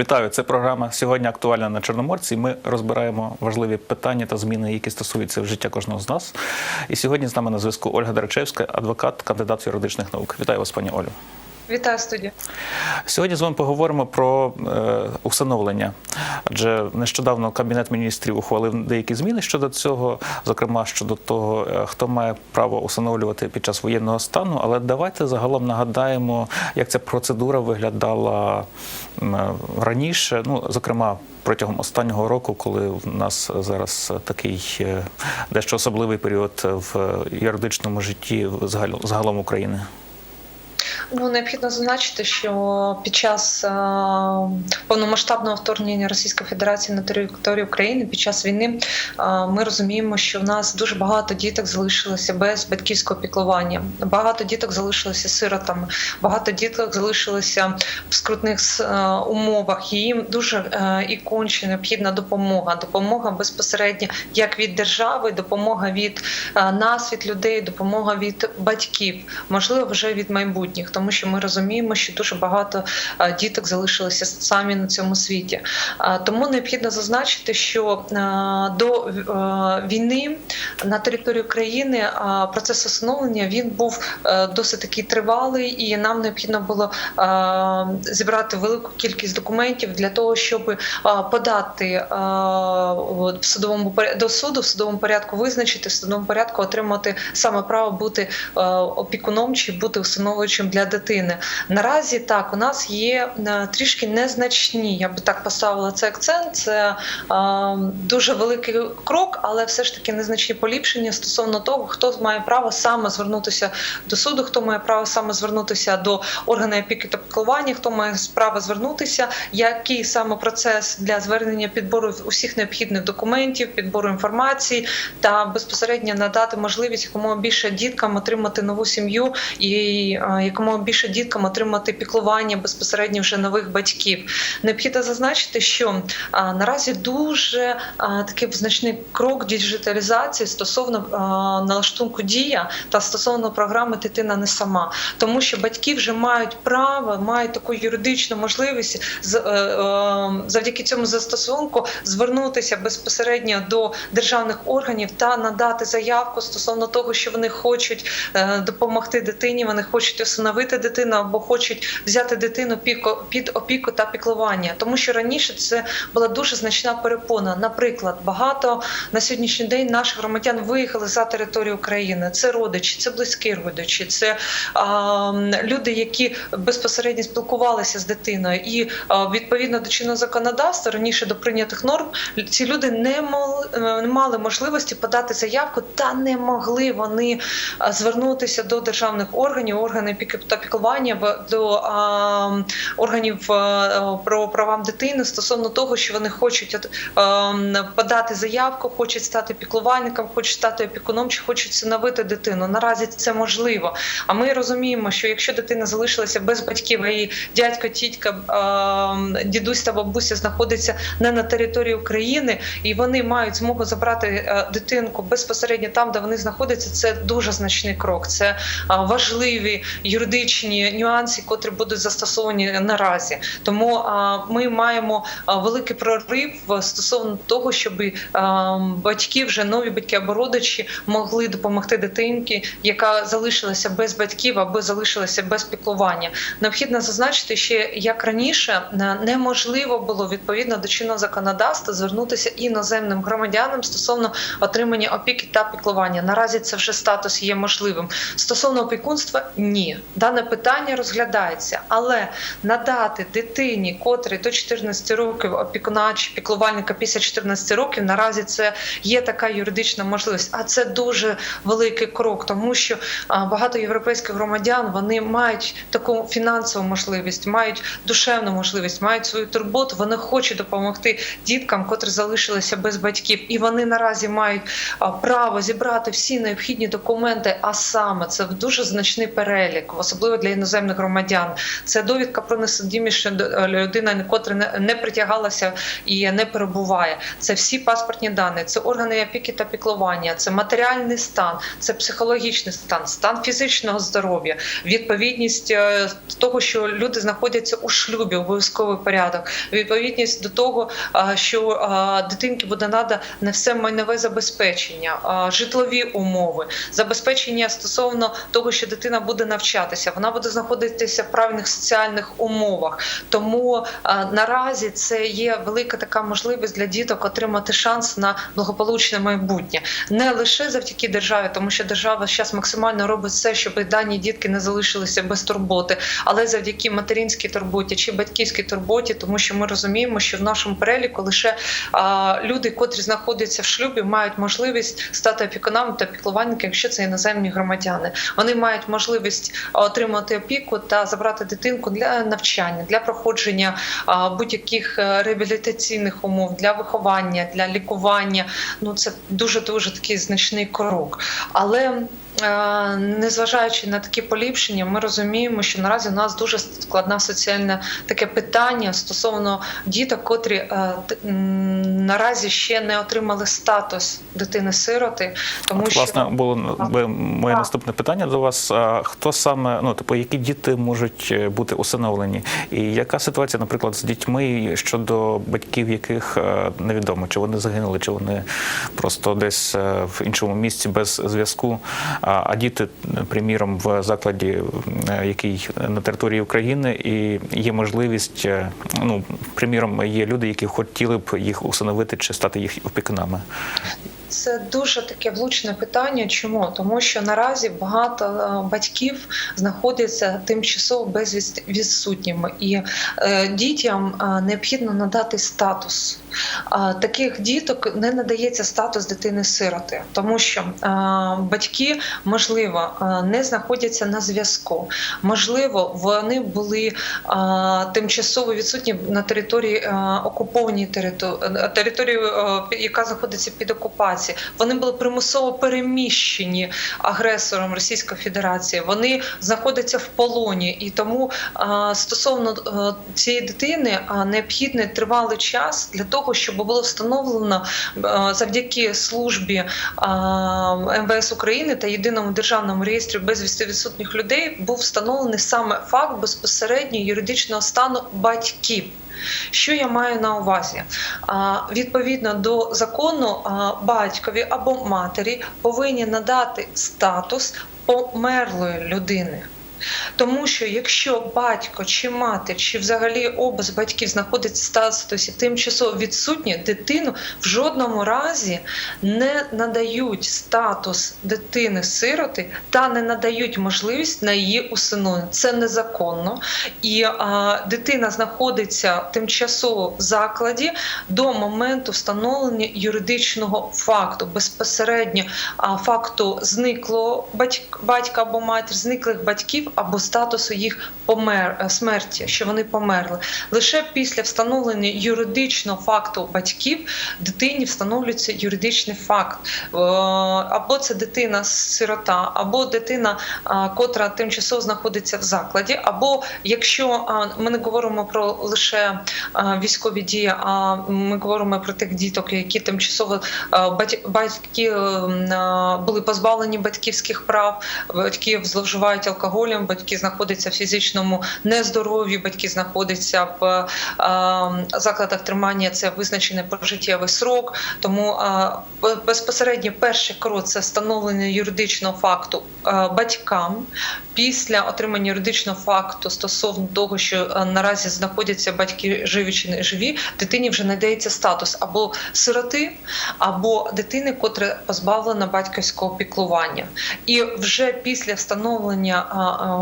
Вітаю, це програма сьогодні актуальна на Чорноморці. Ми розбираємо важливі питання та зміни, які стосуються життя кожного з нас. І сьогодні з нами на зв'язку Ольга Дарачевська, адвокат, кандидат юридичних наук. Вітаю вас, пані Олю. Вітаю студію. Сьогодні з вами поговоримо про е, усиновлення. Адже нещодавно Кабінет міністрів ухвалив деякі зміни щодо цього, зокрема щодо того, е, хто має право усиновлювати під час воєнного стану. Але давайте загалом нагадаємо, як ця процедура виглядала е, раніше. Ну, зокрема, протягом останнього року, коли в нас зараз такий е, дещо особливий період в юридичному житті загал- загалом України. Ну необхідно зазначити, що під час е, повномасштабного вторгнення Російської Федерації на територію України під час війни е, ми розуміємо, що в нас дуже багато діток залишилося без батьківського піклування. Багато діток залишилося сиротами, багато діток залишилося в скрутних е, умовах. Їм дуже е, і конче необхідна допомога. Допомога безпосередньо як від держави, допомога від е, нас, від людей, допомога від батьків, можливо, вже від майбутніх, тому що ми розуміємо, що дуже багато е, діток залишилися самі на цьому світі. Е, Тому необхідно зазначити, що е, до війни на території України процес усиновлення він був досить такий тривалий, і нам необхідно було зібрати велику кількість документів для того, щоб подати в судовому до суду в судовому порядку визначити в судовому порядку отримати саме право бути опікуном чи бути усиновуючим для дитини. Наразі так у нас є е, трішки незначні. Я би так поставила цей акцент. Це е, дуже великий крок, але все ж таки незначні поліпшення стосовно того, хто має право саме звернутися до суду, хто має право саме звернутися до органу опіки та піклування, хто має право звернутися, який саме процес для звернення підбору усіх необхідних документів, підбору інформації та безпосередньо надати можливість якомога більше діткам отримати нову сім'ю і е, якомога більше діткам отримати піклування безпосередньо вже нових батьків. Необхідно зазначити, що наразі дуже такий значний крок діджиталізації стосовно налаштунку дія та стосовно програми Дитина не сама, тому що батьки вже мають право, мають таку юридичну можливість з е, е, завдяки цьому застосунку звернутися безпосередньо до державних органів та надати заявку стосовно того, що вони хочуть е, допомогти дитині, вони хочуть усиновити дитину або хочуть взяти дитину під опіку та піклування, тому що раніше це була дуже значна перепона. Наприклад, багато на сьогоднішній день наших громадян виїхали за територію України. Це родичі, це близькі родичі, це а, люди, які безпосередньо спілкувалися з дитиною, і а, відповідно до чинного законодавства раніше до прийнятих норм ці люди не не мали можливості подати заявку, та не могли вони звернутися до державних органів, органів та піклування до а, органів а, про права дитини стосовно того, що вони хочуть а, подати заявку, хочуть стати піклувальником, хочуть стати опікуном, чи хочуть всиновити дитину. Наразі це можливо. А ми розуміємо, що якщо дитина залишилася без батьків, а її дядько, тітка, а, дідусь та бабуся знаходиться не на території України, і вони мають змогу забрати е, дитинку безпосередньо там, де вони знаходяться. Це дуже значний крок. Це важливі юридичні нюанси, котрі будуть застосовані наразі. Тому ми маємо великий прорив е, стосовно того, щоб батьки, вже нові батьки або родичі могли допомогти дитинці, яка залишилася без батьків або залишилася без піклування. Необхідно зазначити ще як раніше е, неможливо було відповідно до чинного законодавства звернутися іноземним громадянам стосовно отримання опіки та піклування. Наразі це вже статус є можливим. Стосовно опікунства, ні, дане питання розглядається, але надати дитині, котрій до 14 років опікуна чи піклувальника після 14 років, наразі це є така юридична можливість. А це дуже великий крок, тому що багато європейських громадян вони мають таку фінансову можливість, мають душевну можливість, мають свою турботу. Вони хочуть допомогти діткам, котрі залишилися без батьків. Батьків, і вони наразі мають право зібрати всі необхідні документи. А саме це дуже значний перелік, особливо для іноземних громадян. Це довідка про несудимість, що е, людина котра не, притягалася і не перебуває. Це всі паспортні дані, це органи опіки та піклування, це матеріальний стан, це психологічний стан, стан фізичного здоров'я, відповідність е, того, що люди знаходяться у шлюбі, обов'язковий порядок, відповідність до того, що дитинки буде надано не все майнове забезпечення, житлові умови, забезпечення стосовно того, що дитина буде навчатися, вона буде знаходитися в правильних соціальних умовах. Тому наразі це є велика така можливість для діток отримати шанс на благополучне майбутнє, не лише завдяки державі, тому що держава зараз максимально робить все, щоб дані дітки не залишилися без турботи, але завдяки материнській турботі чи батьківській турботі, тому що ми розуміємо, що в нашому переліку лише люди, котрі знаходяться в шлюбі, мають можливість стати опікунами та піклувальниками, якщо це іноземні громадяни. Вони мають можливість отримати опіку та забрати дитинку для навчання, для проходження будь-яких е, реабілітаційних умов, для виховання, для лікування. Ну це дуже дуже такий значний крок. Але е, незважаючи на такі поліпшення, ми розуміємо, що наразі у нас дуже складна соціальне таке питання стосовно діток, котрі е, наразі ще не отримали статус дитини-сироти, тому От, що власне, було моє Так. наступне питання до вас. Хто саме, ну типу, які діти можуть е, бути усиновлені? І яка ситуація, наприклад, з дітьми щодо батьків, яких е, невідомо, чи вони загинули, чи вони просто десь е, в іншому місці без зв'язку? А діти, приміром, в закладі, який на території України, і є можливість, ну приміром, є люди, які хотіли б їх усиновити чи стати їх опікунами. Це дуже таке влучне питання. Чому? Тому що наразі багато е, батьків знаходяться тимчасово безвідсутніми, і е, дітям е, необхідно надати статус. Таких діток не надається статус дитини-сироти, тому що е, батьки, можливо, е, не знаходяться на зв'язку. Можливо, вони були е, тимчасово відсутні на території е, окупованій території, території, е, яка знаходиться під окупацією. Вони були примусово переміщені агресором Російської Федерації. Вони знаходяться в полоні, і тому е, стосовно е, цієї дитини е, необхідний тривалий час для того, щоб було встановлено е, завдяки службі е, МВС України та єдиному державному реєстрі безвісти відсутніх людей був встановлений саме факт безпосередньо юридичного стану батьків. Що я маю на увазі? Відповідно до закону, батькові або матері повинні надати статус померлої людини. Тому що якщо батько чи мати, чи взагалі оба з батьків знаходиться в статусі тимчасово відсутні, дитину в жодному разі не надають статус дитини-сироти та не надають можливість на її усиновлення. Це незаконно. І а, дитина знаходиться тимчасово в закладі до моменту встановлення юридичного факту, безпосередньо а, факту зниклого батька, батька або матір, зниклих батьків або статусу їх помер е, смерті, що вони померли. Лише після встановлення юридичного факту батьків дитині встановлюється юридичний факт. Е, Або це дитина-сирота, або дитина, котра тимчасово знаходиться в закладі, або якщо ми не говоримо про лише військові дії, а ми говоримо про тих діток, які тимчасово батьки ем, були позбавлені батьківських прав, батьки зловживають алкоголем, батьки знаходяться в фізичному нездоров'ї, батьки знаходяться в закладах тримання. Це визначений пожиттєвий срок. Тому безпосередньо перший крок це встановлення юридичного факту батькам. Після отримання юридичного факту стосовно того, що наразі знаходяться батьки живі чи не живі, дитині вже надається статус або сироти, або дитини, котра позбавлена батьківського піклування. І вже після встановлення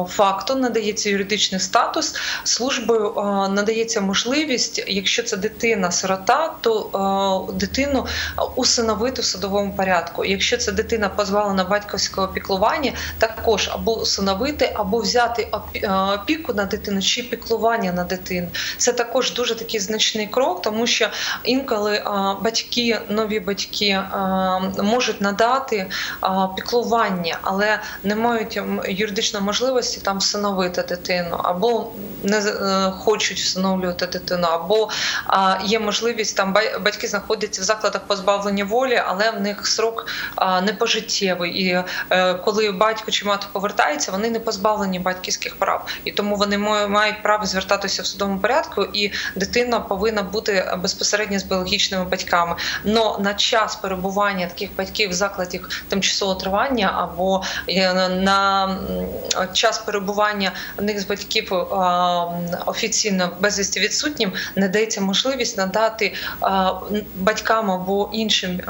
факту надається юридичний статус. Службою е, надається можливість, якщо це дитина-сирота, то е, дитину усиновити в судовому порядку. Якщо це дитина позбавлена батьківського піклування, також або усиновити, або взяти е, опіку на дитину чи піклування на дитину. Це також дуже такий значний крок, тому що інколи батьки, нові батьки можуть надати піклування, але не мають юридичної можливості там всиновити дитину, або не е, хочуть всиновлювати дитину, або є можливість там ба- батьки знаходяться в закладах позбавлення волі, але в них срок не пожиттєвий. І е, коли батько чи мати повертається, вони не позбавлені батьківських прав, і тому вони мають право звертатися в судовому порядку, і дитина повинна бути безпосередньо з біологічними батьками. Но на час перебування таких батьків в закладі тимчасового тривання або е, на м, час перебування них з батьків офіційно безвісті відсутнім не дається можливість надати батькам або іншим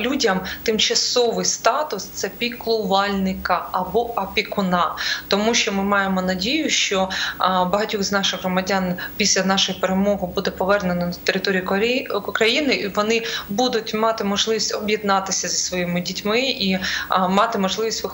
людям тимчасовий статус це піклувальника або опікуна, тому що ми маємо надію, що багатьох з наших громадян після нашої перемоги буде повернено на територію України, і вони будуть мати можливість об'єднатися зі своїми дітьми і мати можливість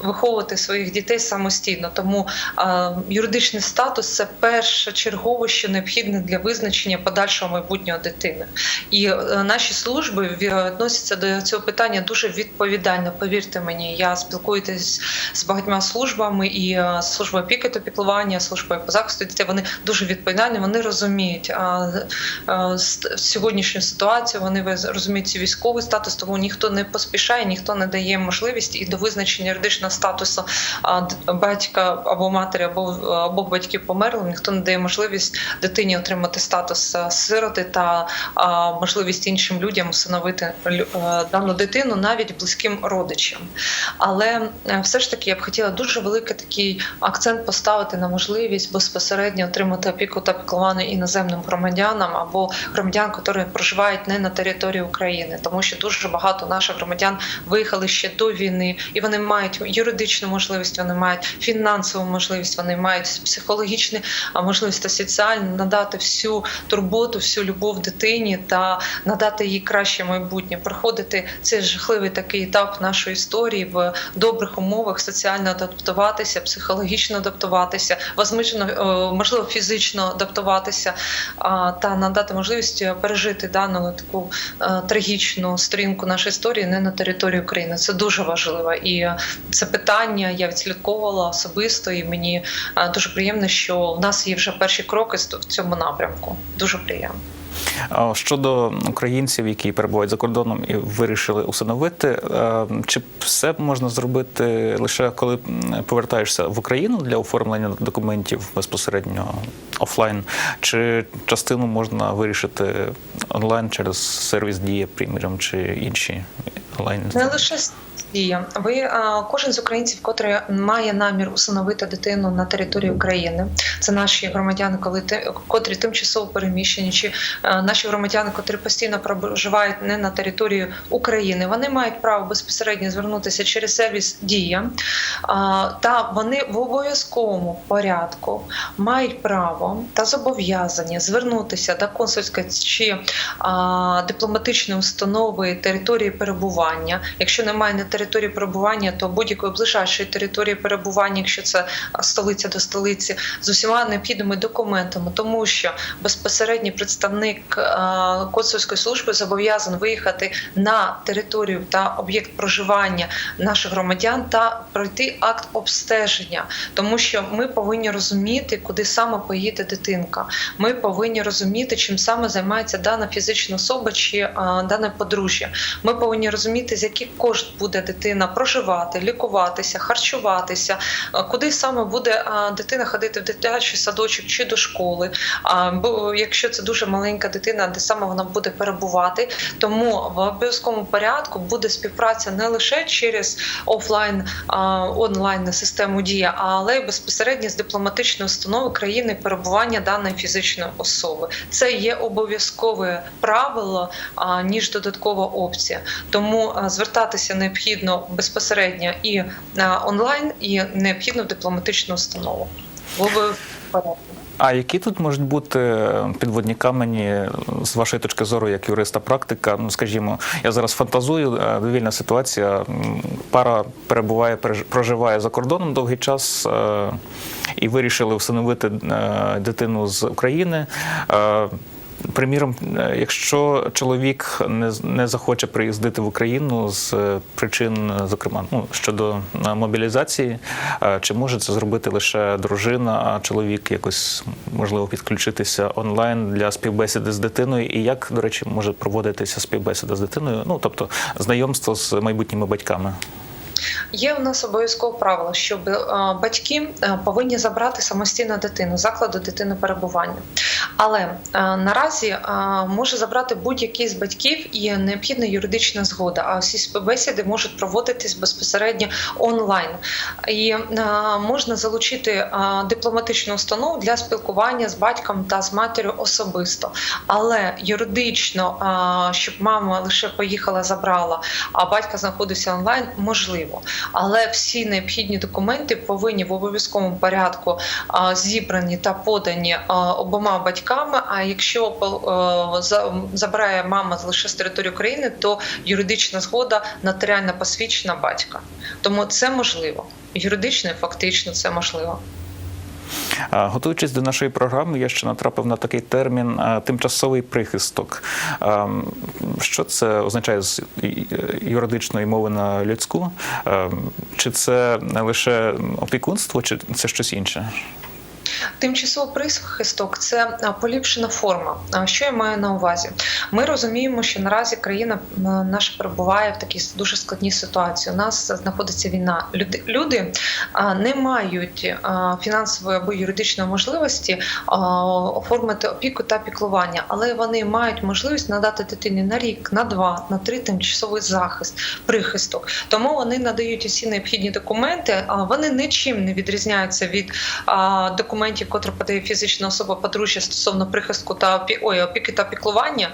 виховувати своїх дітей самостійно. Тому а, юридичний статус це першочергово, що необхідне для визначення подальшого майбутнього дитини. І е, наші служби відносяться до цього питання дуже відповідально. Повірте мені, я спілкуюсь з багатьма службами і е, службою опіки та піклування, службою по захисту дітей. Вони дуже відповідальні, вони розуміють сьогоднішню ситуацію. Вони розуміють цей військовий статус, тому ніхто не поспішає, ніхто не дає можливість і до визначення юридичного статусу батька або матері, або обох батьків померлим. Ніхто не дає можливість дитині отримати статус сироти та а, можливість іншим людям усиновити е, дану дитину, навіть близьким родичам. Але е, все ж таки я б хотіла дуже великий такий акцент поставити на можливість безпосередньо отримати опіку та піклування іноземним громадянам або громадян, які проживають не на території України, тому що дуже багато наших громадян виїхали ще до війни, і вони мають юридичну можливість, вони мають фінансову можливість, вони мають психологічну можливість та соціальну надати всю турботу, всю любов дитині та надати їй краще майбутнє, проходити цей жахливий такий етап нашої історії в добрих умовах, соціально адаптуватися, психологічно адаптуватися, е, можливо, фізично адаптуватися та надати можливість пережити дану таку е, трагічну сторінку нашої історії не на території України. Це дуже важливо. І е, це питання я відслідковувала особисто, і мені е, дуже приємно, що в нас є вже перші кроки в цьому напрямку. Дуже приємно. Щодо українців, які перебувають за кордоном і вирішили усиновити, е, чи все можна зробити лише коли повертаєшся в Україну для оформлення документів безпосередньо офлайн, чи частину можна вирішити онлайн через сервіс Дія, приміром, чи інші онлайн? Не лише дія. Ви кожен з українців, котрий має намір усиновити дитину на території України. Це наші громадяни, коли котрі тимчасово переміщені, чи наші громадяни, котрі постійно проживають не на території України. Вони мають право безпосередньо звернутися через сервіс Дія, та вони в обов'язковому порядку мають право та зобов'язані звернутися до консульської чи дипломатичної установи території перебування. Якщо немає на території перебування, то будь-якої ближайшої території перебування, якщо це столиця до столиці, з усіма необхідними документами, тому що безпосередній представник а, консульської служби зобов'язаний виїхати на територію та об'єкт проживання наших громадян та пройти акт обстеження, тому що ми повинні розуміти, куди саме поїде дитинка. Ми повинні розуміти, чим саме займається дана фізична особа чи а, дане подружжя. Ми повинні розуміти, з яких кошт буде дитина проживати, лікуватися, харчуватися, куди саме буде дитина ходити в дитячий садочок чи до школи. Бо якщо це дуже маленька дитина, де саме вона буде перебувати, тому в обов'язковому порядку буде співпраця не лише через офлайн онлайн систему дія, але й безпосередньо з дипломатичної установи країни перебування даної фізичної особи. Це є обов'язкове правило ніж додаткова опція. Тому звертатися необхідно необхідно безпосередньо і е, онлайн, і необхідно в дипломатичну установу. Було би порядку. А які тут можуть бути підводні камені з вашої точки зору, як юриста практика? Ну, скажімо, я зараз фантазую, е, довільна ситуація. Пара перебуває, проживає за кордоном довгий час е, і вирішили встановити е, дитину з України. Приміром, е, якщо чоловік не, не захоче приїздити в Україну з е, причин, е, зокрема, ну щодо мобілізації, чи може це зробити лише дружина, а чоловік якось можливо підключитися онлайн для співбесіди з дитиною? І як, до речі, може проводитися співбесіда з дитиною? Ну тобто знайомство з майбутніми батьками? Є у нас обов'язково правило, що е, батьки е, повинні забрати самостійно дитину закладу дитини перебування. Але е, наразі може забрати будь-який з батьків і необхідна юридична згода. А всі співбесіди можуть проводитись безпосередньо онлайн. І можна залучити дипломатичну установу для спілкування з батьком та з матір'ю особисто. Але юридично, щоб мама лише поїхала, забрала, а батька знаходився онлайн, можливо. Але всі необхідні документи повинні в обов'язковому порядку зібрані та подані обома батьками. А якщо е, забирає мама лише з території України, то юридична згода нотаріально посвідчена батька. Тому це можливо. Юридично фактично це можливо. Готуючись до нашої програми, я ще натрапив на такий термін тимчасовий прихисток. Що це означає з юридичної мови на людську? Чи це лише опікунство, чи це щось інше? Тимчасовий прихисток це поліпшена форма. Що я маю на увазі? Ми розуміємо, що наразі країна наша перебуває в такій дуже складній ситуації. У нас знаходиться війна. Люди, люди не мають фінансової або юридичної можливості оформити опіку та піклування, але вони мають можливість надати дитині на рік, на два, на три тимчасовий захист, прихисток. Тому вони надають усі необхідні документи. Вони нічим не відрізняються від документів, котрі подає фізична особа подружжя стосовно прихистку та опі... ой, опіки та піклування.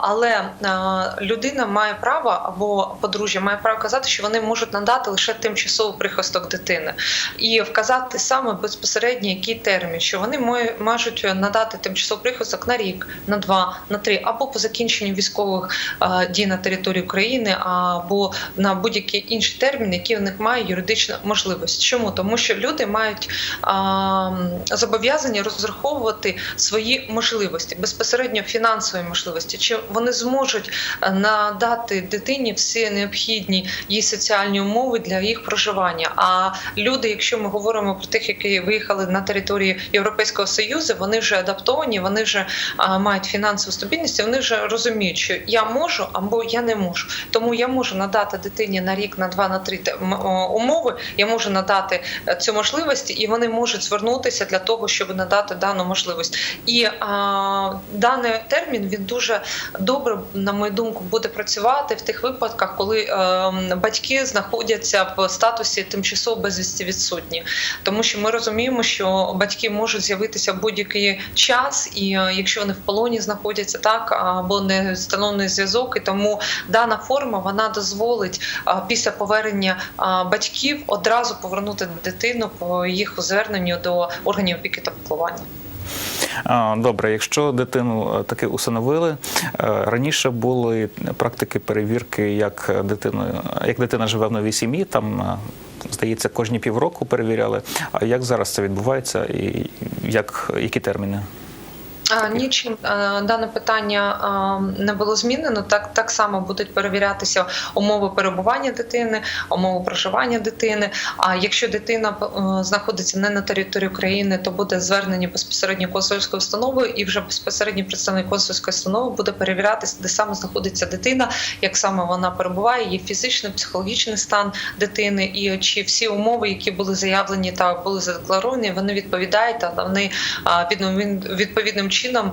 Але а, людина має право або подружжя має право казати, що вони можуть надати лише тимчасовий прихисток дитини і вказати саме безпосередньо який термін, що вони можуть надати тимчасовий прихисток на рік, на два, на три, або по закінченню військових а, дій на території України, або на будь-який інший термін, який в них має юридичну можливість. Чому? Тому що люди мають а, зобов'язані розраховувати свої можливості, безпосередньо фінансові можливості, чи вони зможуть е, надати дитині всі необхідні їй соціальні умови для їх проживання. А люди, якщо ми говоримо про тих, які виїхали на території Європейського Союзу, вони вже адаптовані, вони вже мають фінансову стабільність, вони вже розуміють, що я можу або я не можу. Тому я можу надати дитині на рік, на два, на три умови. Я можу надати е, цю можливість, і вони можуть звернутися для того, щоб надати дану можливість. І а, даний термін він дуже добре, на мою думку, буде працювати в тих випадках, коли е, батьки знаходяться в статусі тимчасово безвісті відсутні, тому що ми розуміємо, що батьки можуть з'явитися в будь-який час, і е, якщо вони в полоні знаходяться, так або не встановлений зв'язок, і тому дана форма вона дозволить а, після повернення а, батьків одразу повернути дитину по їх зверненню до органів опіки та піклування. Добре, якщо дитину е, таки усиновили, е, раніше були практики перевірки, як дитиною, як дитина живе в новій сім'ї, там е, здається, кожні півроку перевіряли. А як зараз це відбувається, і як які терміни? Нічим дане питання не було змінено. Так так само будуть перевірятися умови перебування дитини, умови проживання дитини. А якщо дитина е, знаходиться не на території України, то буде звернення безпосередньо консульською установою, і вже безпосередньо представник консульської установи буде перевірятися, де саме знаходиться дитина, як саме вона перебуває, її фізичний, психологічний стан дитини, і чи всі умови, які були заявлені та були задекларовані, вони відповідають та вони відповідним- відповідним чином.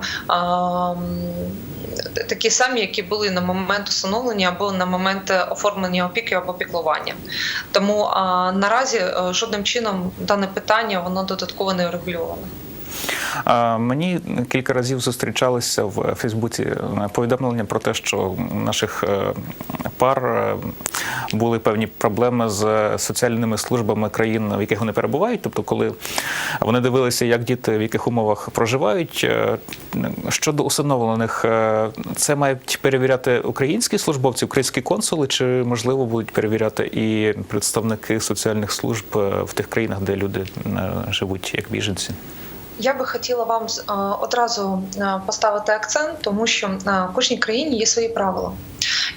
Такі самі, які були на момент усиновлення або на момент е, оформлення опіки або піклування. Тому наразі е, жодним чином дане питання воно додатково не регульоване. Мені кілька разів зустрічалися в Фейсбуці е, повідомлення про те, що наших пар е, були певні проблеми з соціальними службами країн, в яких вони перебувають. Тобто, коли вони дивилися, як діти в яких умовах проживають. е, Щодо усиновлених, е, це мають перевіряти українські службовці, українські консули, чи можливо будуть перевіряти і представники соціальних служб в тих країнах, де люди живуть як біженці? Я би хотіла вам одразу поставити акцент, тому що в кожній країні є свої правила,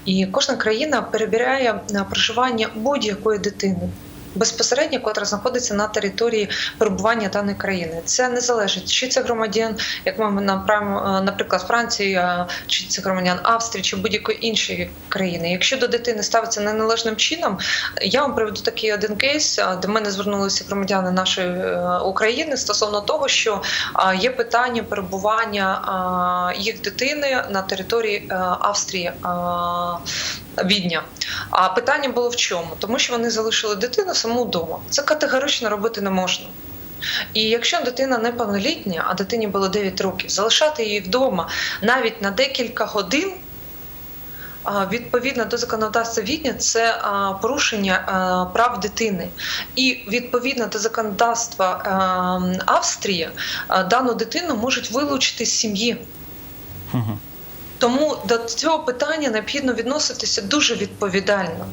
і кожна країна перевіряє на проживання будь-якої дитини. Безпосередньо, котра знаходиться на території перебування даної країни, це не залежить, чи це громадян, як ми е, наприклад, Франції, е, чи це громадян Австрії, чи будь-якої іншої країни. Якщо до дитини ставиться неналежним чином, я вам приведу такий один кейс, е, до мене звернулися громадяни нашої е, України стосовно того, що є питання перебування їх дитини на території Австрії. Відня. А питання було в чому? Тому що вони залишили дитину саму вдома. Це категорично робити не можна. І якщо дитина неповнолітня, а дитині було 9 років, залишати її вдома навіть на декілька годин. Відповідно до законодавства Відня, це порушення прав дитини, і відповідно до законодавства Австрії дану дитину можуть вилучити з сім'ї. Тому до цього питання необхідно відноситися дуже відповідально.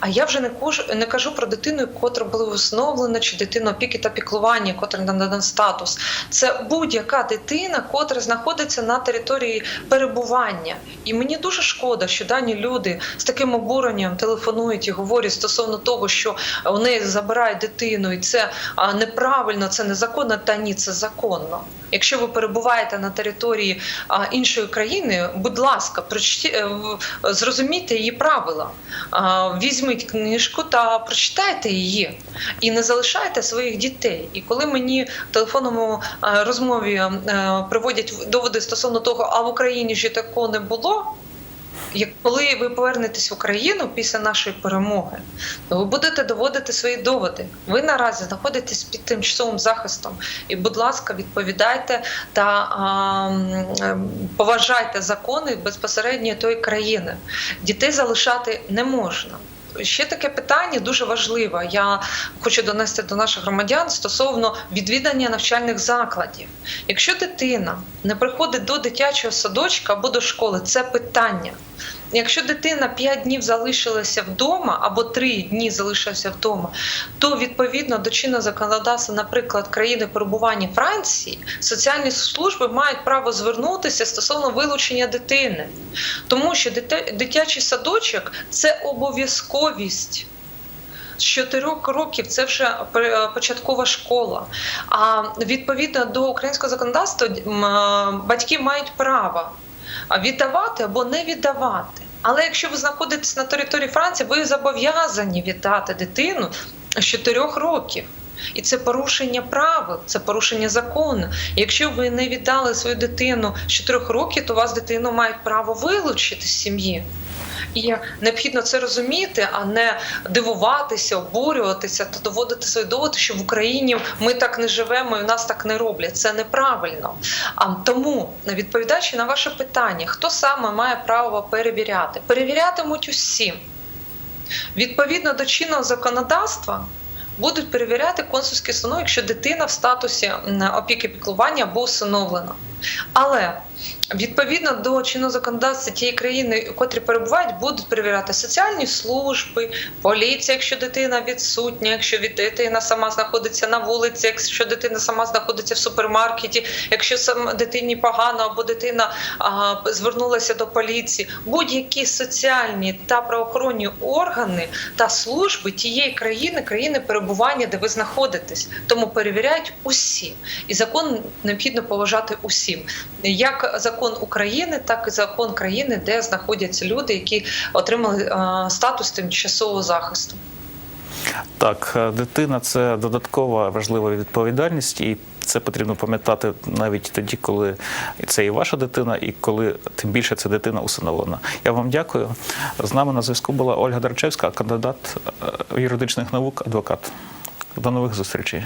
А я вже не кажу, не кажу про дитину, котра була усиновлена, чи дитину опіки та піклування, котра надан статус. Це будь-яка дитина, котра знаходиться на території перебування. І мені дуже шкода, що дані люди з таким обуренням телефонують і говорять стосовно того, що у неї забирають дитину, і це неправильно, це незаконно. Та ні, це законно. Якщо ви перебуваєте на території а, іншої країни, будь ласка, прочті, е, зрозумійте її правила. А, Візьміть книжку та прочитайте її і не залишайте своїх дітей. І коли мені в телефонному е, розмові е, приводять доводи стосовно того, а в Україні ж такого не було. Як коли ви повернетесь в Україну після нашої перемоги, то ви будете доводити свої доводи. Ви наразі знаходитесь під тимчасовим захистом. І, будь ласка, відповідайте та а, поважайте закони безпосередньо тої країни. Дітей залишати не можна. Ще таке питання дуже важливе. Я хочу донести до наших громадян стосовно відвідання навчальних закладів. Якщо дитина не приходить до дитячого садочка або до школи, це питання. Якщо дитина 5 днів залишилася вдома або 3 дні залишилася вдома, то відповідно до чинного законодавства, наприклад, країни перебування Франції, соціальні служби мають право звернутися стосовно вилучення дитини, тому що дитячий садочок це обов'язковість. З 4 років це вже пе- початкова школа. А відповідно до українського законодавства е, батьки мають право віддавати або не віддавати. Але якщо ви знаходитесь на території Франції, ви зобов'язані віддати дитину з 4 років. І це порушення правил, це порушення закону. Якщо ви не віддали свою дитину з 4 років, то вас дитину мають право вилучити з сім'ї. І необхідно це розуміти, а не дивуватися, обурюватися та доводити свої доводи, що в Україні ми так не живемо і нас так не роблять. Це неправильно. А тому, відповідаючи на ваше питання, хто саме має право перевіряти? Перевірятимуть усі. Відповідно до чинного законодавства. Будуть перевіряти консульські установи, якщо дитина в статусі опіки піклування або усиновлена. Але відповідно до чинного законодавства тієї країни, котрі перебувають, будуть перевіряти соціальні служби, поліція, якщо дитина відсутня, якщо дитина сама знаходиться на вулиці, якщо дитина сама знаходиться в супермаркеті, якщо сам дитині погано або дитина а, звернулася до поліції, будь-які соціальні та правоохоронні органи та служби тієї країни, країни перебування, де ви знаходитесь. Тому перевіряють усі, і закон необхідно поважати усім, як закон України, так і закон країни, де знаходяться люди, які отримали статус тимчасового захисту. Так, е, дитина це додаткова важлива відповідальність, і це потрібно пам'ятати навіть тоді, коли це і ваша дитина, і коли тим більше ця дитина усиновлена. Я вам дякую. З нами на зв'язку була Ольга Дарчевська, кандидат е, юридичних наук, адвокат. До нових зустрічей.